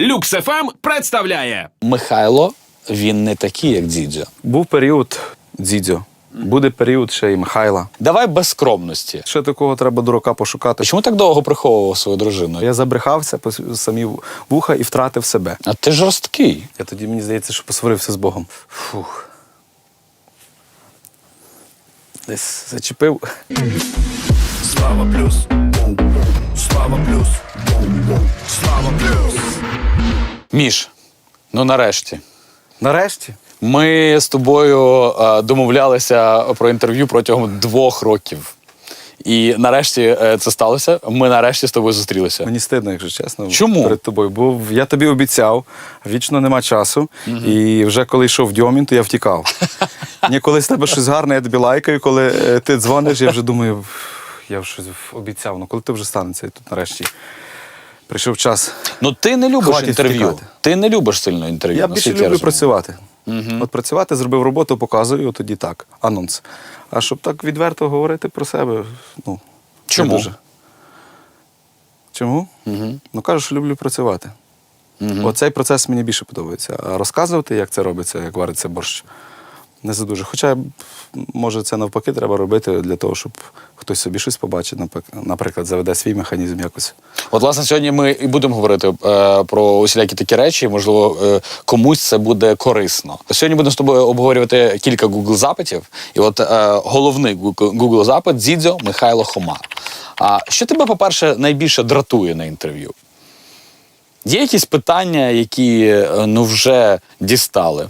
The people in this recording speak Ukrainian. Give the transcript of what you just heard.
Люкс-ФМ представляє Михайло, він не такий, як дідзьо. Був період дзідзьо. Буде період ще й Михайла. Давай без скромності. Ще такого треба дурака пошукати. Чому так довго приховував свою дружину? Я забрехався по самі вуха і втратив себе. А ти жорсткий. Я тоді мені здається, що посварився з Богом. Фух. Десь зачепив. Слава плюс. Міш, ну нарешті. Нарешті. Ми з тобою е, домовлялися про інтерв'ю протягом двох років. І нарешті е, це сталося. Ми нарешті з тобою зустрілися. Мені стидно, якщо чесно. Чому? Перед тобою. Бо я тобі обіцяв, вічно нема часу. І вже коли йшов Дьомін, то я втікав. Ні, коли з тебе щось гарне, я тобі лайкаю. Коли е, ти дзвониш, я вже думаю, я вже щось обіцяв. Ну коли ти вже станеться, і тут нарешті прийшов час. Ну ти не любиш Хватить інтерв'ю. втікати. Ти не любиш сильно інтерв'ю. Я більше наскільки люблю розумію. працювати. От працювати, зробив роботу, показую, тоді так, анонс. А щоб так відверто говорити про себе, ну. не Чому? дуже. Чому? Ну кажу, що люблю працювати. Оцей процес мені більше подобається. А розказувати, як це робиться, як вариться борщ, не за дуже. Хоча, може, це навпаки треба робити для того, щоб хтось собі щось побачить, наприклад, заведе свій механізм якось. От, власне, сьогодні ми і будемо говорити е, про усілякі такі речі. Можливо, е, комусь це буде корисно. Сьогодні будемо з тобою обговорювати кілька Google запитів. І от е, головний Google запит Дзідзьо Михайло Хома. А що тебе, по-перше, найбільше дратує на інтерв'ю? Є якісь питання, які е, ну вже дістали?